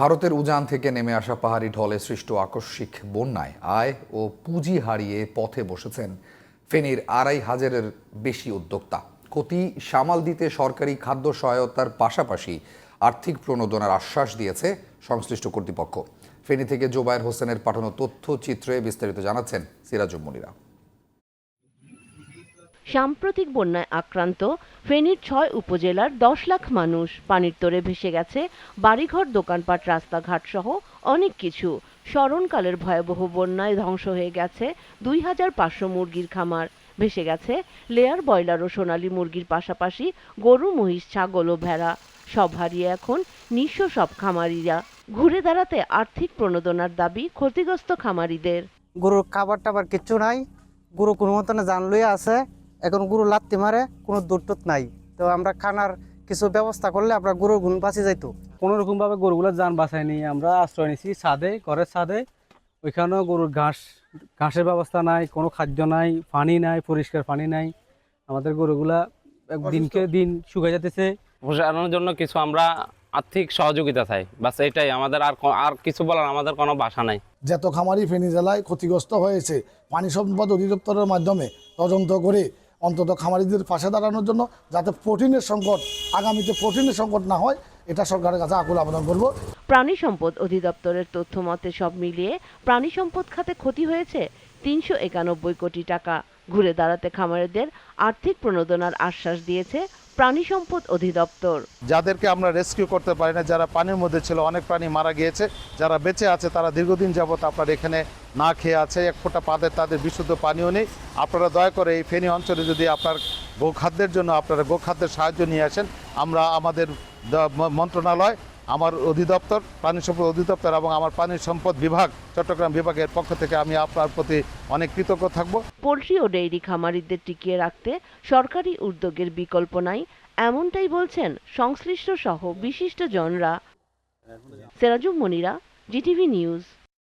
ভারতের উজান থেকে নেমে আসা পাহাড়ি ঢলে সৃষ্ট আকস্মিক বন্যায় আয় ও পুঁজি হারিয়ে পথে বসেছেন ফেনীর আড়াই হাজারের বেশি উদ্যোক্তা। ক্ষতি সামাল দিতে সরকারি খাদ্য সহায়তার পাশাপাশি আর্থিক প্রণোদনার আশ্বাস দিয়েছে সংশ্লিষ্ট কর্তৃপক্ষ। ফেনী থেকে জোবায়ের হোসেনের পাঠানো তথ্যচিত্রে বিস্তারিত জানাচ্ছেন সিরাজুম মনিরা। সাম্প্রতিক বন্যায় আক্রান্ত ফেনীর ছয় উপজেলার দশ লাখ মানুষ। পানির তোরে ভেসে গেছে বাড়িঘর, দোকানপাট, রাস্তাঘাট সহ অনেক কিছু। স্মরণকালের ভয়াবহ বন্যায় ধ্বংস হয়ে গেছে দুই হাজার পাঁচশো মুরগির খামার। ভেসে গেছে লেয়ার ব্রয়লার ও সোনালী মুরগির পাশাপাশি গরু, মহিষ, ছাগল ও ভেড়া। সব হারিয়ে এখন নিঃস্ব সব খামারিরা। ঘুরে দাঁড়াতে আর্থিক প্রণোদনার দাবি ক্ষতিগ্রস্ত খামারিদের। গরুর খাবার টাবার কিচ্ছু নাই। গরু কোনো মতনে জান লইয়া আছে। এখন গরু লাত্তি মারে কোনো দুধ নাই। তো আমরা খানার কিছু ব্যবস্থা করলে আমরা গরুর গুণ বাঁচি যাইতো। কোনো রকমভাবে গরুগুলো যান বাঁচায়নি আমরা আশ্রয় নিয়েছি ছাদে ঘরের ছাদে। ওইখানেও গরুর ঘাস ঘাসের ব্যবস্থা নাই কোনো খাদ্য নাই পানি নাই পরিষ্কার পানি নাই। আমাদের গরুগুলা দিনকে দিন শুকিয়ে যেতেছে প্রসারণের জন্য কিছু আমরা আর্থিক সহযোগিতা চাই। বাস এটাই আমাদের আর আর কিছু বলার আমাদের কোনো ভাষা নাই। যত খামারি ফেনী জেলায় ক্ষতিগ্রস্ত হয়েছে পানি সম্পদ অধিদপ্তরের মাধ্যমে তদন্ত করে অন্তত খামারিদের পাশে দাঁড়ানোর জন্য যাতে প্রোটিনের সংকট, আগামীতে প্রোটিনের সংকট না হয়, এটা সরকারের কাছে আকুল আবেদন করব। প্রাণী সম্পদ অধিদপ্তরের তথ্য মতে সব মিলিয়ে প্রাণী সম্পদ খাতে ক্ষতি হয়েছে তিনশো একানব্বই কোটি টাকা। ঘুরে দাঁড়াতে খামারিদের আর্থিক প্রণোদনার আশ্বাস দিয়েছে প্রাণী সম্পদ অধিদপ্তর। যাদেরকে আমরা রেস্কিউ করতে পারি না, যারা পানির মধ্যে ছিল, অনেক প্রাণী মারা গিয়েছে, যারা বেঁচে আছে, তারা দীর্ঘদিন যাবৎ আপনার এখানে না খেয়ে আছে, এক ফোঁটা পাদের তাদের বিশুদ্ধ পানীয় নেই। আপনারা দয়া করে এই ফেনী অঞ্চলে যদি আপনার গোখাদ্যের জন্য আপনারা গোখাদ্যের সাহায্য নিয়ে আসেন, আমরা আমাদের মন্ত্রণালয় আমার অধিদপ্তর, পানি সম্পদ অধিদপ্তর এবং আমার পানি সম্পদ বিভাগ, চট্টগ্রাম বিভাগের পক্ষ থেকে আমি আপনার প্রতি অনেক কৃতজ্ঞ থাকব। পোলট্রি ও ডেইরি খামারিদের টিকিয়ে রাখতে সরকারি উদ্যোগের বিকল্প নাই, এমনটাই বলছেন সংশ্লিষ্ট সহ বিশিষ্ট genre. Serajum Monira GTV news.